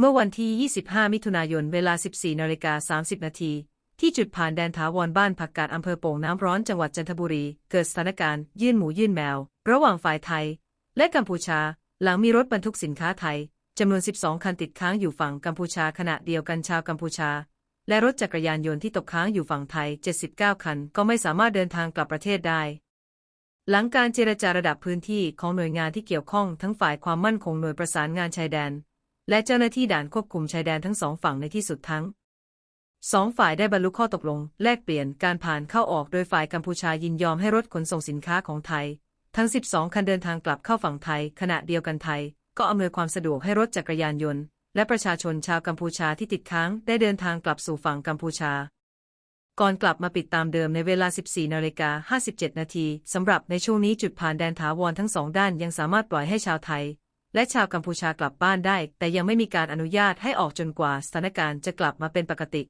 เมื่อวันที่ 25 มิถุนายน เวลา 14นาฬิกา30 นาที ที่จุดผ่านแดนถาวรบ้านผักกาดอำเภอโป่งน้ำร้อนจังหวัดจันทบุรี เกิดสถานการณ์ยื่นหมูยื่นแมว ระหว่างฝ่ายไทย และกัมพูชา หลังมีรถบรรทุกสินค้าไทยจำนวน 12 คันติดค้างอยู่ฝั่งกัมพูชาขณะเดียวกันชาวกัมพูชา และรถจักรยานยนต์ที่ตกค้างอยู่ฝั่งไทย 79 คัน ก็ไม่สามารถเดินทางกลับประเทศได้ หลังการเจรจาระดับพื้นที่ของหน่วยงานที่เกี่ยวข้องทั้งฝ่ายความมั่นคงหน่วยประสานงานชายแดน และเจ้าหน้าที่ด่านควบคุมชายแดนทั้งสองฝั่งในที่สุดทั้งสองฝ่ายได้บรรลุข้อตกลง แลกเปลี่ยนการผ่านเข้าออกโดยฝ่ายกัมพูชายินยอมให้รถขนส่งสินค้าของไทย ทั้ง 12 คันเดินทางกลับเข้าฝั่งไทย ขณะเดียวกันไทย ก็อำนวยความสะดวกให้รถจักรยานยนต์ และประชาชนชาวกัมพูชาที่ติดค้างได้เดินทางกลับสู่ฝั่งกัมพูชา ก่อนกลับมาปิดตามเดิมในเวลา 14นาฬิกา57 นาทีสำหรับในช่วงนี้จุดผ่านแดนถาวรทั้งสองด้านยังสามารถปล่อยให้ชาวไทย และชาวกัมพูชากลับบ้านได้ แต่ยังไม่มีการอนุญาตให้ออกจนกว่าสถานการณ์จะกลับมาเป็นปกติ